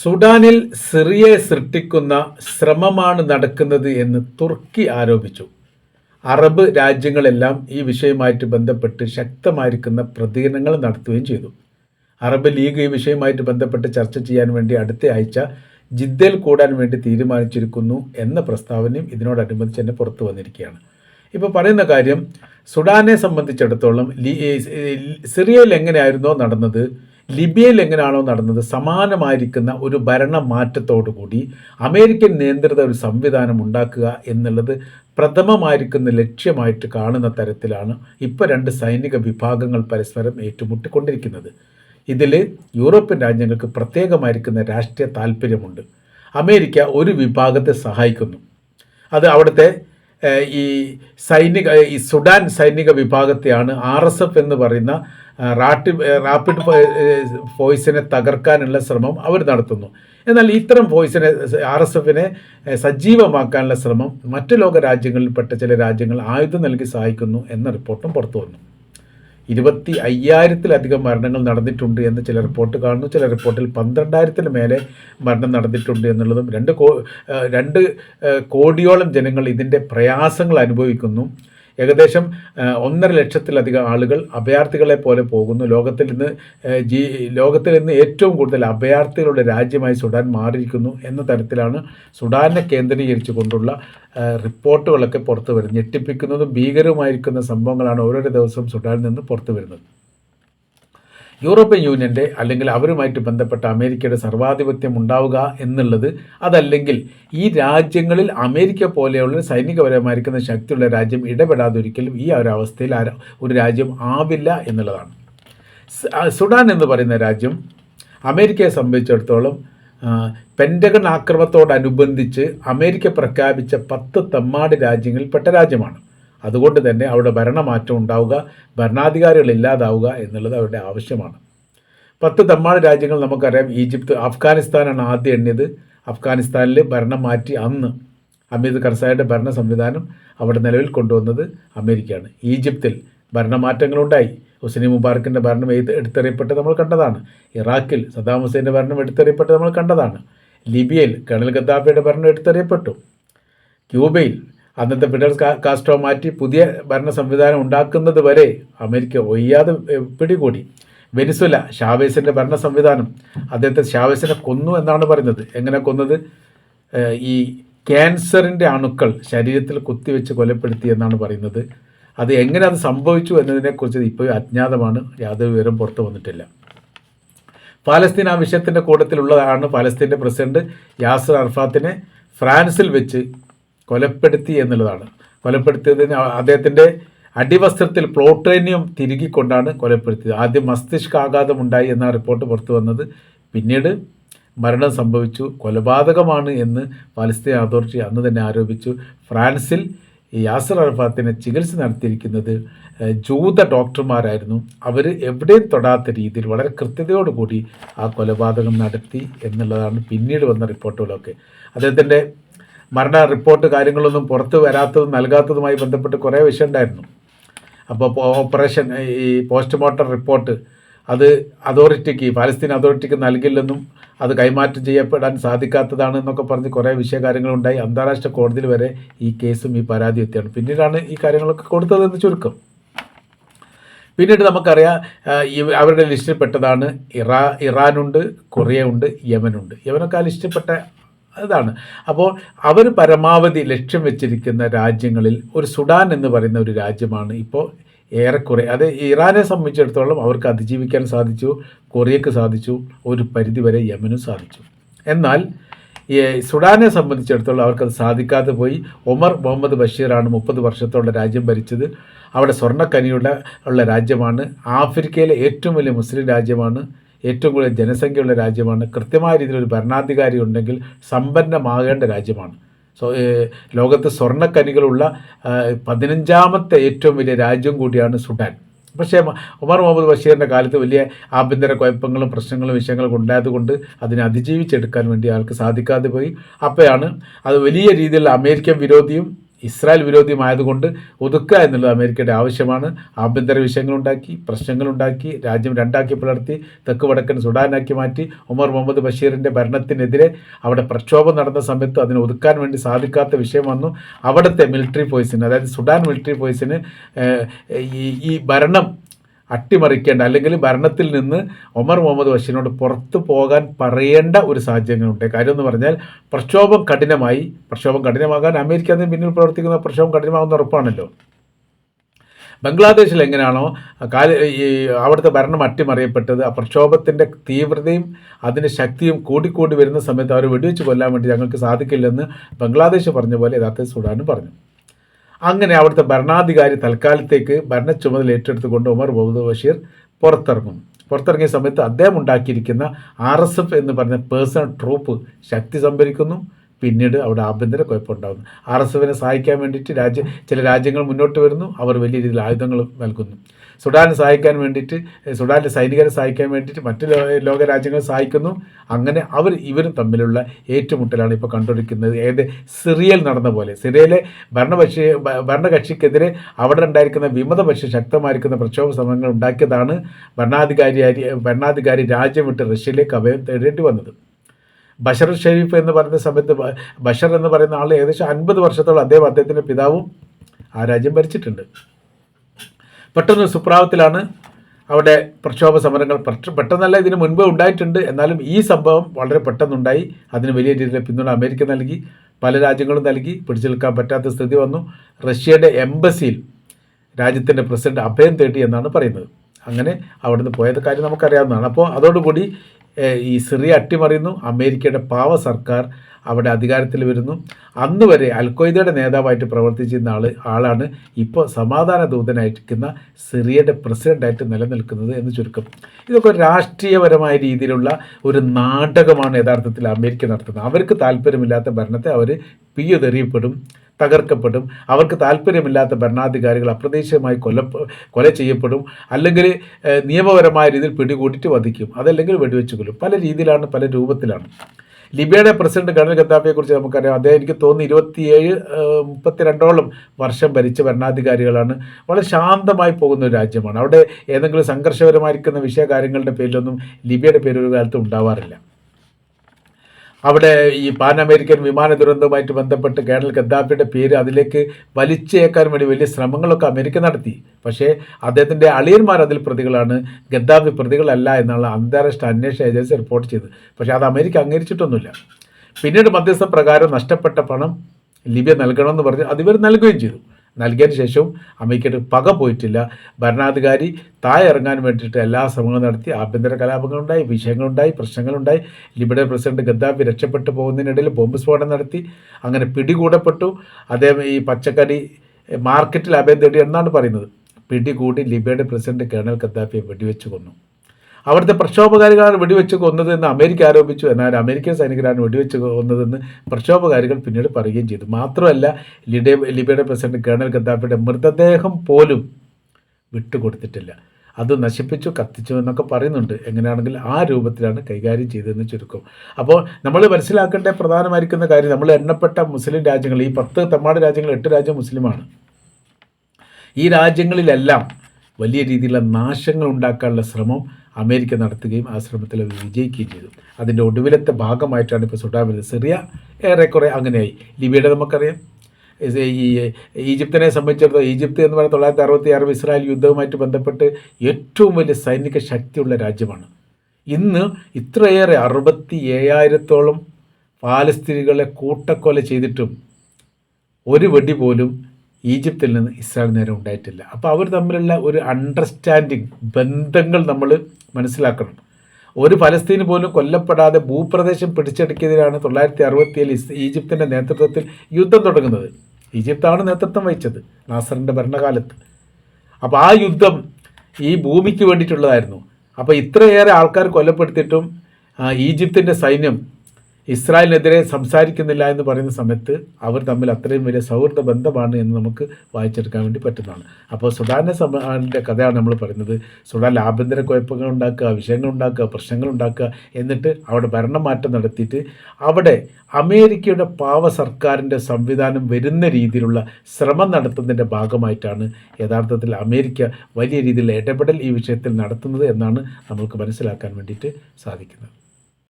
സുഡാനിൽ സിറിയയെ സൃഷ്ടിക്കുന്ന ശ്രമമാണ് നടക്കുന്നത് എന്ന് തുർക്കി ആരോപിച്ചു. അറബ് രാജ്യങ്ങളെല്ലാം ഈ വിഷയമായിട്ട് ബന്ധപ്പെട്ട് ശക്തമായിരിക്കുന്ന പ്രതികരണങ്ങൾ നടത്തുകയും ചെയ്തു. അറബ് ലീഗ് ഈ വിഷയവുമായിട്ട് ബന്ധപ്പെട്ട് ചർച്ച ചെയ്യാൻ വേണ്ടി അടുത്ത ആഴ്ച ജിദ്ദയിൽ കൂടാൻ വേണ്ടി തീരുമാനിച്ചിരിക്കുന്നു എന്ന പ്രസ്താവനയും ഇതിനോടനുബന്ധിച്ച് തന്നെ പുറത്തു വന്നിരിക്കുകയാണ്. ഇപ്പോൾ പറയുന്ന കാര്യം സുഡാനെ സംബന്ധിച്ചിടത്തോളം സിറിയയിൽ എങ്ങനെയായിരുന്നോ നടന്നത് ലിബിയയിൽ എങ്ങനെയാണോ നടന്നത് സമാനമായിരിക്കുന്ന ഒരു ഭരണ മാറ്റത്തോടുകൂടി അമേരിക്കൻ നിയന്ത്രിത ഒരു സംവിധാനം ഉണ്ടാക്കുക എന്നുള്ളത് പ്രഥമമായിരിക്കുന്ന ലക്ഷ്യമായിട്ട് കാണുന്ന തരത്തിലാണ് ഇപ്പോൾ രണ്ട് സൈനിക വിഭാഗങ്ങൾ പരസ്പരം ഏറ്റുമുട്ടിക്കൊണ്ടിരിക്കുന്നത്. ഇതിൽ യൂറോപ്യൻ രാജ്യങ്ങൾക്ക് പ്രത്യേകമായിരിക്കുന്ന രാഷ്ട്രീയ താല്പര്യമുണ്ട്. അമേരിക്ക ഒരു വിഭാഗത്തെ സഹായിക്കുന്നു. അത് അവിടുത്തെ ഈ സൈനിക ഈ സുഡാൻ സൈനിക വിഭാഗത്തെയാണ് ആർ എസ് എഫ് എന്ന് പറയുന്ന റാട്ടി റാപ്പിഡ് ഫോഴ്സിനെ തകർക്കാനുള്ള ശ്രമം അവർ നടത്തുന്നു. എന്നാൽ ഇത്തരം ഫോഴ്സിനെ ആർ എസ് എഫിനെ സജീവമാക്കാനുള്ള ശ്രമം മറ്റു ലോക രാജ്യങ്ങളിൽപ്പെട്ട ചില രാജ്യങ്ങൾ ആയുധം നൽകി സഹായിക്കുന്നു എന്ന റിപ്പോർട്ടും പുറത്തു വന്നു. ഇരുപത്തി അയ്യായിരത്തിലധികം മരണങ്ങൾ നടന്നിട്ടുണ്ട് എന്ന് ചില റിപ്പോർട്ട് കാണുന്നു. ചില റിപ്പോർട്ടിൽ പന്ത്രണ്ടായിരത്തിന് മേലെ മരണം നടന്നിട്ടുണ്ട് എന്നുള്ളതും രണ്ട് കോ രണ്ട് കോടിയോളം ജനങ്ങൾ ഇതിന്റെ പ്രയാസങ്ങൾ അനുഭവിക്കുന്നു. ഏകദേശം ഒന്നര ലക്ഷത്തിലധികം ആളുകൾ അഭയാർത്ഥികളെ പോലെ പോകുന്നു. ലോകത്തിൽ നിന്ന് ജീ ലോകത്തിൽ നിന്ന് ഏറ്റവും കൂടുതൽ അഭയാർത്ഥികളുടെ രാജ്യമായി സുഡാൻ മാറിയിരിക്കുന്നു എന്ന തരത്തിലാണ് സുഡാനെ കേന്ദ്രീകരിച്ചു കൊണ്ടുള്ള റിപ്പോർട്ടുകളൊക്കെ പുറത്തു വരുന്നത് ഞെട്ടിപ്പിക്കുന്നതും ഭീകരവുമായിരിക്കുന്ന സംഭവങ്ങളാണ് ഓരോരോ ദിവസവും സുഡാനിൽ നിന്ന് പുറത്തു വരുന്നത് യൂറോപ്യൻ യൂണിയന്റെ അല്ലെങ്കിൽ അവരുമായിട്ട് ബന്ധപ്പെട്ട അമേരിക്കയുടെ സർവാധിപത്യം ഉണ്ടാവുക എന്നുള്ളത് അതല്ലെങ്കിൽ ഈ രാജ്യങ്ങളിൽ അമേരിക്ക പോലെയുള്ള സൈനികപരമായിരിക്കുന്ന ശക്തിയുള്ള രാജ്യം ഇടപെടാതെ ഒരിക്കലും ഈ ഒരു അവസ്ഥയിൽ ഒരു രാജ്യം ആവില്ല എന്നുള്ളതാണ്. സുഡാൻ എന്ന് പറയുന്ന രാജ്യം അമേരിക്കയെ സംബന്ധിച്ചിടത്തോളം പെൻഡഗൺ ആക്രമത്തോടനുബന്ധിച്ച് അമേരിക്ക പ്രഖ്യാപിച്ച പത്ത് തമ്മാട് രാജ്യങ്ങളിൽപ്പെട്ട രാജ്യമാണ്. അതുകൊണ്ട് തന്നെ അവിടെ ഭരണമാറ്റം ഉണ്ടാവുക ഭരണാധികാരികൾ ഇല്ലാതാവുക എന്നുള്ളത് അവരുടെ ആവശ്യമാണ്. പത്ത് തമ്മാട് രാജ്യങ്ങൾ നമുക്കറിയാം. ഈജിപ്ത് അഫ്ഗാനിസ്ഥാനാണ് ആദ്യം എണ്ണിയത്. അഫ്ഗാനിസ്ഥാനിൽ ഭരണം മാറ്റി അന്ന് അമീദ് കർസായുടെ ഭരണ സംവിധാനം അവിടെ നിലവിൽ കൊണ്ടുവന്നത് അമേരിക്കയാണ്. ഈജിപ്തിൽ ഭരണമാറ്റങ്ങളുണ്ടായി. ഹുസൈനി മുബാറക്കിന്റെ ഭരണം എഴുത്ത് എടുത്തെറിയപ്പെട്ട് നമ്മൾ കണ്ടതാണ്. ഇറാഖിൽ സദാം ഹുസൈന്റെ ഭരണം എടുത്തെറിയപ്പെട്ട് നമ്മൾ കണ്ടതാണ്. ലിബിയയിൽ കേണൽ ഗദ്ദാഫിയുടെ ഭരണം എടുത്തെറിയപ്പെട്ടു. ക്യൂബയിൽ അന്നത്തെ ഫിഡൽ കാസ്ട്രോ മാറ്റി പുതിയ ഭരണ സംവിധാനം ഉണ്ടാക്കുന്നത് വരെ അമേരിക്ക ഒയ്യാതെ പിടികൂടി. വെനിസുല ഷാവേസിന്റെ ഭരണ സംവിധാനം. അദ്ദേഹത്തെ ഷാവേസിനെ കൊന്നു എന്നാണ് പറയുന്നത്. എങ്ങനെ കൊന്നത്? ഈ ക്യാൻസറിന്റെ അണുക്കൾ ശരീരത്തിൽ കുത്തിവെച്ച് കൊലപ്പെടുത്തി എന്നാണ് പറയുന്നത്. അത് എങ്ങനെ അത് സംഭവിച്ചു എന്നതിനെക്കുറിച്ച് ഇപ്പോൾ അജ്ഞാതമാണ്. യാതൊരു വിവരം പുറത്തു വന്നിട്ടില്ല. പാലസ്തീൻ ആ വിഷയത്തിന്റെ കൂട്ടത്തിലുള്ളതാണ് പാലസ്തീന്റെ പ്രസിഡന്റ് യാസർ അർഫാത്തിനെ ഫ്രാൻസിൽ വെച്ച് കൊലപ്പെടുത്തി എന്നുള്ളതാണ്. കൊലപ്പെടുത്തിയതിന് അദ്ദേഹത്തിന്റെ അടിവസ്ത്രത്തിൽ പ്ലോട്ടേനിയം തിരുകിക്കൊണ്ടാണ് കൊലപ്പെടുത്തിയത്. ആദ്യം മസ്തിഷ്കാഘാതമുണ്ടായി എന്ന റിപ്പോർട്ട് പുറത്തു വന്നത്. പിന്നീട് മരണം സംഭവിച്ചു. കൊലപാതകമാണ് എന്ന് പാലസ്തീൻ അതോറിറ്റി അന്ന് തന്നെ ആരോപിച്ചു. ഫ്രാൻസിൽ യാസർ അറഫാത്തിനെ ചികിത്സ നടത്തിയിരിക്കുന്നത് ജൂത ഡോക്ടർമാരായിരുന്നു. അവർ എവിടെയും തൊടാത്ത രീതിയിൽ വളരെ കൃത്യതയോടുകൂടി ആ കൊലപാതകം നടത്തി എന്നുള്ളതാണ് പിന്നീട് വന്ന റിപ്പോർട്ടുകളൊക്കെ. അദ്ദേഹത്തിന്റെ മരണ റിപ്പോർട്ട് കാര്യങ്ങളൊന്നും പുറത്ത് വരാത്തതും നൽകാത്തതുമായി ബന്ധപ്പെട്ട് കുറേ വിഷയം ഉണ്ടായിരുന്നു. അപ്പോൾ ഓപ്പറേഷൻ ഈ പോസ്റ്റ്മോർട്ടം റിപ്പോർട്ട് അത് അതോറിറ്റിക്ക് പാലസ്തീൻ അതോറിറ്റിക്ക് നൽകില്ലെന്നും അത് കൈമാറ്റം ചെയ്യപ്പെടാൻ സാധിക്കാത്തതാണ് എന്നൊക്കെ പറഞ്ഞ് കുറേ വിഷയകാര്യങ്ങളുണ്ടായി അന്താരാഷ്ട്ര കോടതിയിൽ വരെ ഈ കേസും ഈ പരാതി എത്തിയാണ്. പിന്നീടാണ് ഈ കാര്യങ്ങളൊക്കെ കൊടുത്തതെന്ന് ചുരുക്കം. പിന്നീട് നമുക്കറിയാം അവരുടെ ലിസ്റ്റിൽപ്പെട്ടതാണ് ഇറാ ഇറാനുണ്ട് കൊറിയ ഉണ്ട് യമനുണ്ട്. യമനൊക്കെ ആ ലിസ്റ്റിൽ ഇതാണ് അപ്പോൾ അവർ പരമാവധി ലക്ഷ്യം വെച്ചിരിക്കുന്ന രാജ്യങ്ങളിൽ ഒരു സുഡാൻ എന്ന് പറയുന്ന ഒരു രാജ്യമാണ് ഇപ്പോൾ ഏറെക്കുറെ. അത് ഇറാനെ സംബന്ധിച്ചിടത്തോളം അവർക്ക് അതിജീവിക്കാൻ സാധിച്ചു കൊറിയക്ക് സാധിച്ചു ഒരു പരിധിവരെ യമനും സാധിച്ചു. എന്നാൽ ഈ സുഡാനെ സംബന്ധിച്ചിടത്തോളം അവർക്കത് സാധിക്കാതെ പോയി. ഒമർ മുഹമ്മദ് ബഷീറാണ് മുപ്പത് വർഷത്തോളം രാജ്യം ഭരിച്ചത്. അവിടെ സ്വർണക്കനിയുടെ ഉള്ള രാജ്യമാണ്. ആഫ്രിക്കയിലെ ഏറ്റവും വലിയ മുസ്ലിം രാജ്യമാണ്. ഏറ്റവും കൂടുതൽ ജനസംഖ്യയുള്ള രാജ്യമാണ്. കൃത്യമായ രീതിയിൽ ഒരു ഭരണാധികാരി ഉണ്ടെങ്കിൽ സമ്പന്നമാകേണ്ട രാജ്യമാണ്. സോ ലോകത്ത് സ്വർണക്കനികളുള്ള പതിനഞ്ചാമത്തെ ഏറ്റവും വലിയ രാജ്യം കൂടിയാണ് സുഡാൻ. പക്ഷേ ഉമർ മുഹമ്മദ് ബഷീറിന്റെ കാലത്ത് വലിയ ആഭ്യന്തര കുഴപ്പങ്ങളും പ്രശ്നങ്ങളും വിഷയങ്ങളും ഉണ്ടായതുകൊണ്ട് അതിനെ അതിജീവിച്ചെടുക്കാൻ വേണ്ടി ആൾക്ക് സാധിക്കാതെ പോയി. അപ്പോഴാണ് അത് വലിയ രീതിയിൽ അമേരിക്കൻ വിരോധിയും ഇസ്രായേൽ വിരോധിയുമായതുകൊണ്ട് ഒതുക്കുക എന്നുള്ളത് അമേരിക്കയുടെ ആവശ്യമാണ്. ആഭ്യന്തര വിഷയങ്ങളുണ്ടാക്കി പ്രശ്നങ്ങളുണ്ടാക്കി രാജ്യം രണ്ടാക്കി പിളർത്തി തെക്ക് വടക്കൻ സുഡാനാക്കി മാറ്റി ഉമർ മുഹമ്മദ് ബഷീറിന്റെ ഭരണത്തിനെതിരെ അവിടെ പ്രക്ഷോഭം നടന്ന സമയത്ത് അതിനെ ഒതുക്കാൻ വേണ്ടി സാധിക്കാത്ത വിഷയം വന്നു. അവിടുത്തെ മിലിറ്ററി ഫോഴ്സിന് അതായത് സുഡാൻ മിലിറ്ററി ഈ ഈ ഭരണം അട്ടിമറിക്കേണ്ട അല്ലെങ്കിൽ ഭരണത്തിൽ നിന്ന് ഒമർ മുഹമ്മദ് ബഷീറിനോട് പുറത്തു പോകാൻ പറയേണ്ട ഒരു സാഹചര്യങ്ങളുണ്ട്. കാര്യം എന്ന് പറഞ്ഞാൽ പ്രക്ഷോഭം കഠിനമായി പ്രക്ഷോഭം കഠിനമാകാൻ അമേരിക്ക പിന്നിൽ പ്രവർത്തിക്കുന്ന പ്രക്ഷോഭം കഠിനമാകുന്ന ഉറപ്പാണല്ലോ. ബംഗ്ലാദേശിൽ എങ്ങനെയാണോ കാല ഈ അവിടുത്തെ ഭരണം അട്ടിമറിയപ്പെട്ടത് ആ പ്രക്ഷോഭത്തിന്റെ തീവ്രതയും അതിന്റെ ശക്തിയും കൂടിക്കൂടി വരുന്ന സമയത്ത് അവർ വെടിവെച്ച് കൊല്ലാൻ വേണ്ടി ഞങ്ങൾക്ക് സാധിക്കില്ലെന്ന് ബംഗ്ലാദേശ് പറഞ്ഞ പോലെ യഥാർത്ഥത്തിൽ സുഡാനും പറഞ്ഞു. അങ്ങനെ അവിടുത്തെ ഭരണാധികാരി തൽക്കാലത്തേക്ക് ഭരണ ചുമതല ഏറ്റെടുത്തുകൊണ്ട് ഉമർ മുഹമ്മദ് ബഷീർ പുറത്തിറങ്ങും. പുറത്തിറങ്ങിയ സമയത്ത് അദ്ദേഹം ഉണ്ടാക്കിയിരിക്കുന്ന ആർ എസ് എഫ് എന്ന് പറഞ്ഞ പേഴ്സണൽ ട്രൂപ്പ് ശക്തി സംഭരിക്കുന്നു. പിന്നീട് അവിടെ ആഭ്യന്തര കുഴപ്പമുണ്ടാകുന്നു. ആർ എസ് എഫിനെ സഹായിക്കാൻ വേണ്ടിയിട്ട് രാജ്യ ചില രാജ്യങ്ങൾ മുന്നോട്ട് വരുന്നു. അവർ വലിയ രീതിയിൽ ആയുധങ്ങൾ നൽകുന്നു. സുഡാനെ സഹായിക്കാൻ വേണ്ടിയിട്ട് സുഡാനിലെ സൈനികരെ സഹായിക്കാൻ വേണ്ടിയിട്ട് മറ്റ് ലോക രാജ്യങ്ങൾ സഹായിക്കുന്നു. അങ്ങനെ അവർ ഇവരും തമ്മിലുള്ള ഏറ്റുമുട്ടലാണ് ഇപ്പോൾ കണ്ടുപിടിക്കുന്നത് ഏത് സിറിയയിൽ നടന്ന പോലെ. സിറിയയിലെ ഭരണപക്ഷി ഭരണകക്ഷിക്കെതിരെ അവിടെ ഉണ്ടായിരിക്കുന്ന വിമതപക്ഷി ശക്തമായിരിക്കുന്ന പ്രക്ഷോഭ സമരങ്ങൾ ഉണ്ടാക്കിയതാണ് ഭരണാധികാരി ഭരണാധികാരി രാജ്യം വിട്ട് റഷ്യയിലേക്ക് അഭയം തേടേണ്ടി വന്നത്. ബഷർ ഷെരീഫ് എന്ന് പറയുന്ന സമയത്ത് ബഷർ എന്ന് പറയുന്ന ആൾ ഏകദേശം അൻപത് വർഷത്തോളം അദ്ദേഹം അദ്ദേഹത്തിന്റെ പിതാവും ആ രാജ്യം ഭരിച്ചിട്ടുണ്ട്. പെട്ടെന്ന് സുപ്രാവത്തിലാണ് അവിടെ പ്രക്ഷോഭ സമരങ്ങൾ പെട്ട- പെട്ടെന്നല്ല ഇതിന് മുൻപ് ഉണ്ടായിട്ടുണ്ട്. എന്നാലും ഈ സംഭവം വളരെ പെട്ടെന്നുണ്ടായി. അതിന് വലിയ രീതിയിൽ പിന്തുണ അമേരിക്ക നൽകി പല രാജ്യങ്ങളും നൽകി. പിടിച്ചു നിൽക്കാൻ പറ്റാത്ത സ്ഥിതി വന്നു. റഷ്യയുടെ എംബസിയിൽ രാജ്യത്തിന്റെ പ്രസിഡന്റ് അഭയം തേടി എന്നാണ് പറയുന്നത്. അങ്ങനെ അവിടുന്ന് പോയത് കാര്യം നമുക്കറിയാവുന്നതാണ്. അപ്പോൾ അതോടുകൂടി ഈ സിറിയ അട്ടിമറിയുന്നു. അമേരിക്കയുടെ പാവ സർക്കാർ അവിടെ അധികാരത്തിൽ വരുന്നു. അന്ന് വരെ അൽഖ്വയ്ദയുടെ നേതാവായിട്ട് പ്രവർത്തിച്ചിരുന്ന ആൾ ആളാണ് ഇപ്പോൾ സമാധാന ദൂതനായിരിക്കുന്ന സിറിയയുടെ പ്രസിഡന്റായിട്ട് നിലനിൽക്കുന്നത് എന്ന് ചുരുക്കം. ഇതൊക്കെ രാഷ്ട്രീയപരമായ രീതിയിലുള്ള ഒരു നാടകമാണ് യഥാർത്ഥത്തിൽ അമേരിക്ക നടത്തുന്നത്. അവർക്ക് താല്പര്യമില്ലാത്ത ഭരണത്തെ അവർ പിയ്യുതെറിയപ്പെടും തകർക്കപ്പെടും. അവർക്ക് താല്പര്യമില്ലാത്ത ഭരണാധികാരികൾ അപ്രതീക്ഷിതമായി കൊല്ല കൊല ചെയ്യപ്പെടും. അല്ലെങ്കിൽ നിയമപരമായ രീതിയിൽ പിടികൂടിയിട്ട് വധിക്കും. അതല്ലെങ്കിൽ വെടിവെച്ച് കൊല്ലും. പല രീതിയിലാണ് പല രൂപത്തിലാണ്. ലിബിയയുടെ പ്രസിഡന്റ് കണൽ ഗദ്ദാഫിയെക്കുറിച്ച് നമുക്കറിയാം. അദ്ദേഹം എനിക്ക് തോന്നുന്നു ഇരുപത്തിയേഴ് മുപ്പത്തിരണ്ടോളം വർഷം ഭരിച്ച ഭരണാധികാരികളാണ്. വളരെ ശാന്തമായി പോകുന്ന ഒരു രാജ്യമാണ്. അവിടെ ഏതെങ്കിലും സംഘർഷപരമായിരിക്കുന്ന വിഷയകാര്യങ്ങളുടെ പേരിലൊന്നും ലിബിയയുടെ പേര് ഒരു കാലത്ത് ഉണ്ടാവാറില്ല. അവിടെ ഈ പാൻ അമേരിക്കൻ വിമാന ദുരന്തവുമായിട്ട് ബന്ധപ്പെട്ട് കേണൽ ഗദ്ദാഫിയുടെ പേര് അതിലേക്ക് വലിച്ചേക്കാൻ വേണ്ടി വലിയ ശ്രമങ്ങളൊക്കെ അമേരിക്ക നടത്തി. പക്ഷേ അദ്ദേഹത്തിന്റെ അളിയന്മാർ അതിൽ പ്രതികളാണ്. ഗദ്ദാഫി പ്രതികളല്ല എന്നുള്ള അന്താരാഷ്ട്ര അന്വേഷണ ഏജൻസി റിപ്പോർട്ട് ചെയ്തത് പക്ഷേ അത് അമേരിക്ക അംഗീകരിച്ചിട്ടൊന്നുമില്ല. പിന്നീട് മധ്യസ്ഥ പ്രകാരം നഷ്ടപ്പെട്ട പണം ലിബിയ നൽകണമെന്ന് പറഞ്ഞ് അതിവർ നൽകുകയും ചെയ്തു. നൽകിയതിന് ശേഷവും അമേരിക്കയുടെ പക പോയിട്ടില്ല. ഭരണാധികാരി താഴെ ഇറങ്ങാൻ വേണ്ടിയിട്ട് എല്ലാ ശ്രമങ്ങളും നടത്തി. ആഭ്യന്തര കലാപങ്ങളുണ്ടായി വിഷയങ്ങളുണ്ടായി പ്രശ്നങ്ങളുണ്ടായി. ലിബിയുടെ പ്രസിഡന്റ് ഗദ്ദാഫി രക്ഷപ്പെട്ടു പോകുന്നതിനിടയിൽ ബോംബ് സ്ഫോടനം നടത്തി. അങ്ങനെ പിടികൂടപ്പെട്ടു. അദ്ദേഹം ഈ പച്ചക്കറി മാർക്കറ്റിൽ അഭയം തേടി എന്നാണ് പറയുന്നത്. പിടികൂടി ലിബിയയുടെ പ്രസിഡന്റ് കേണൽ ഗദ്ദാഫിയെ വെടിവെച്ച് കൊന്നു. അവിടുത്തെ പ്രക്ഷോഭകാരികളാണ് വെടിവെച്ച് കൊന്നതെന്ന് അമേരിക്ക ആരോപിച്ചു. എന്നാൽ അമേരിക്കൻ സൈനികരാണ് വെടിവെച്ച് കൊന്നതെന്ന് പ്രക്ഷോഭകാരികൾ പിന്നീട് പറയുകയും ചെയ്തു. മാത്രമല്ല ലിഡ ലിബിയയുടെ പ്രസിഡന്റ് കേണൽ ഗദ്ദാഫിയുടെ മൃതദേഹം പോലും വിട്ടുകൊടുത്തിട്ടില്ല. അത് നശിപ്പിച്ചു കത്തിച്ചു എന്നൊക്കെ പറയുന്നുണ്ട്. എങ്ങനെയാണെങ്കിൽ ആ രൂപത്തിലാണ് കൈകാര്യം ചെയ്തതെന്ന് ചുരുക്കം. അപ്പോൾ നമ്മൾ മനസ്സിലാക്കേണ്ട പ്രധാനമായിരിക്കുന്ന കാര്യം നമ്മൾ എണ്ണപ്പെട്ട മുസ്ലിം രാജ്യങ്ങൾ ഈ പത്ത് തമ്മാട് രാജ്യങ്ങൾ എട്ട് രാജ്യം മുസ്ലിമാണ്. ഈ രാജ്യങ്ങളിലെല്ലാം വലിയ രീതിയിലുള്ള നാശങ്ങൾ ഉണ്ടാക്കാനുള്ള ശ്രമം അമേരിക്ക നടത്തുകയും ആ ശ്രമത്തിൽ അവർ വിജയിക്കുകയും ചെയ്തു. അതിന്റെ ഒടുവിലത്തെ ഭാഗമായിട്ടാണ് ഇപ്പോൾ സുഡാൻ വരുന്നത് സിറിയ ഏറെക്കുറെ അങ്ങനെയായി. ലിബിയയുടെ നമുക്കറിയാം. ഈ ഈജിപ്തിനെ സംബന്ധിച്ചിടത്തോളം ഈജിപ്ത് എന്ന് പറയുന്നത് തൊള്ളായിരത്തി അറുപത്തി ആറ് ഇസ്രായേൽ യുദ്ധവുമായിട്ട് ബന്ധപ്പെട്ട് ഏറ്റവും വലിയ സൈനിക ശക്തിയുള്ള രാജ്യമാണ്. ഇന്ന് ഇത്രയേറെ അറുപത്തി ഏഴായിരത്തോളം പാലസ്തീനികളെ കൂട്ടക്കൊല ചെയ്തിട്ടും ഒരു വെടി പോലും ഈജിപ്തിൽ നിന്ന് ഇസ്രായേൽ നേരെ ഉണ്ടായിട്ടില്ല. അപ്പോൾ അവർ തമ്മിലുള്ള ഒരു അണ്ടർസ്റ്റാൻഡിങ് ബന്ധങ്ങൾ നമ്മൾ മനസ്സിലാക്കണം. ഒരു ഫലസ്തീന് പോലും കൊല്ലപ്പെടാതെ ഭൂപ്രദേശം പിടിച്ചെടുക്കിയതിനാണ് തൊള്ളായിരത്തി അറുപത്തിയേഴ് ഈജിപ്തിന്റെ നേതൃത്വത്തിൽ യുദ്ധം തുടങ്ങുന്നത്. ഈജിപ്താണ് നേതൃത്വം വഹിച്ചത് നാസറിന്റെ ഭരണകാലത്ത്. അപ്പോൾ ആ യുദ്ധം ഈ ഭൂമിക്ക് വേണ്ടിയിട്ടുള്ളതായിരുന്നു. അപ്പോൾ ഇത്രയേറെ ആൾക്കാർ കൊല്ലപ്പെടുത്തിയിട്ടും ഈജിപ്തിന്റെ സൈന്യം ഇസ്രായേലിനെതിരെ സംസാരിക്കുന്നില്ല എന്ന് പറയുന്ന സമയത്ത് അവർ തമ്മിൽ അത്രയും വലിയ സൗഹൃദ ബന്ധമാണ് എന്ന് നമുക്ക് വായിച്ചെടുക്കാൻ വേണ്ടി പറ്റുന്നതാണ്. അപ്പോൾ സുഡാനെ സമാന്റെ കഥയാണ് നമ്മൾ പറയുന്നത്. സുഡാനിൽ ആഭ്യന്തര കുഴപ്പങ്ങൾ ഉണ്ടാക്കുക വിഷയങ്ങൾ ഉണ്ടാക്കുക പ്രശ്നങ്ങൾ ഉണ്ടാക്കുക എന്നിട്ട് അവിടെ ഭരണമാറ്റം നടത്തിയിട്ട് അവിടെ അമേരിക്കയുടെ പാവ സർക്കാരിന്റെ സംവിധാനം വരുന്ന രീതിയിലുള്ള ശ്രമം നടത്തുന്നതിന്റെ ഭാഗമായിട്ടാണ് യഥാർത്ഥത്തിൽ അമേരിക്ക വലിയ രീതിയിൽ ഇടപെടൽ ഈ വിഷയത്തിൽ നടത്തുന്നത് എന്നാണ് നമ്മൾക്ക് മനസ്സിലാക്കാൻ വേണ്ടിയിട്ട് സാധിക്കുന്നത്.